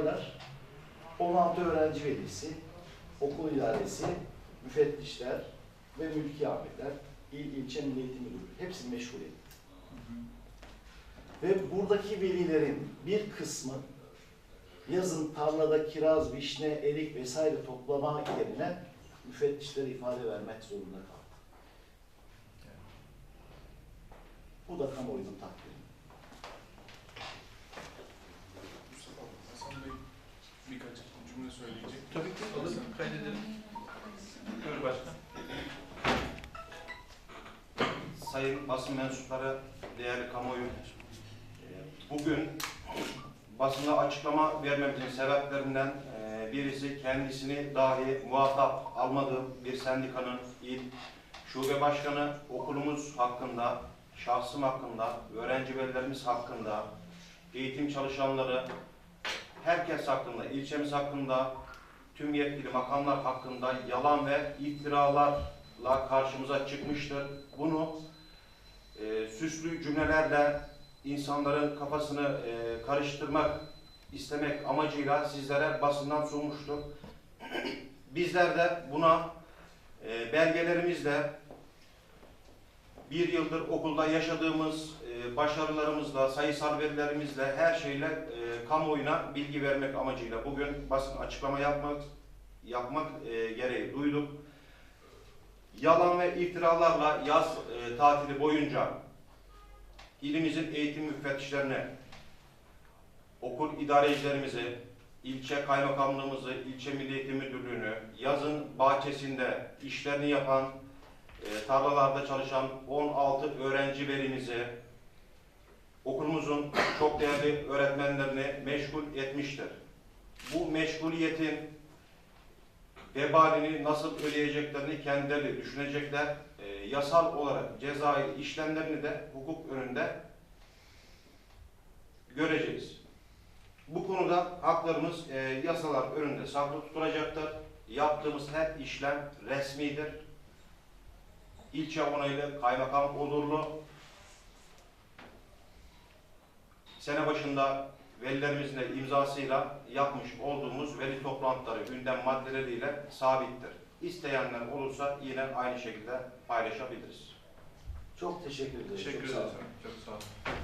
adaylar 16 öğrenci velisi, okul idaresi, müfettişler ve mülki amirler, il ilçe milli eğitim hepsi meşgul edildi. Ve buradaki velilerin bir kısmı yazın tarlada kiraz, vişne, erik vesaire toplamak yerine müfettişlere ifade vermek zorunda kaldı. Bu da kamuoyunun takdiri. Kaydedelim. Buyur başkan. Sayın basın mensupları, değerli kamuoyu, bugün basına açıklama vermemizin sebeplerinden e, birisi kendisini dahi muhatap almadığım bir sendikanın il şube başkanı okulumuz hakkında, şahsım hakkında, öğrenci velilerimiz hakkında, eğitim çalışanları, herkes hakkında, ilçemiz hakkında, tüm yetkili makamlar hakkında yalan ve iftiralarla karşımıza çıkmıştır. Bunu e, süslü cümlelerle insanların kafasını e, karıştırmak istemek amacıyla sizlere basından sunmuştur. Bizler de buna e, belgelerimizle bir yıldır okulda yaşadığımız e, başarılarımızla, sayısal verilerimizle, her şeyle e, kamuoyuna bilgi vermek amacıyla bugün basın açıklama yapmak yapmak e, gereği duyduk. Yalan ve iftiralarla yaz e, tatili boyunca ilimizin eğitim müfettişlerine, okul idarecilerimizi, ilçe kaymakamlığımızı, ilçe milli eğitim müdürlüğünü, yazın bahçesinde işlerini yapan, e, tarlalarda çalışan 16 öğrenci velimizi, okulumuzun çok değerli öğretmenlerini meşgul etmiştir. Bu meşguliyetin vebalini nasıl ödeyeceklerini kendileri düşünecekler. E, yasal olarak cezai işlemlerini de hukuk önünde göreceğiz. Bu konuda haklarımız e, yasalar önünde saklı tutulacaktır. Yaptığımız her işlem resmidir. İlçe onaylı, kaymakam olurlu. Sene başında velilerimizin de imzasıyla yapmış olduğumuz veli toplantıları gündem maddeleriyle sabittir. İsteyenler olursa yine aynı şekilde paylaşabiliriz. Çok teşekkür ederim. Teşekkür Çok sağ olun. ederiz. Çok sağ olun.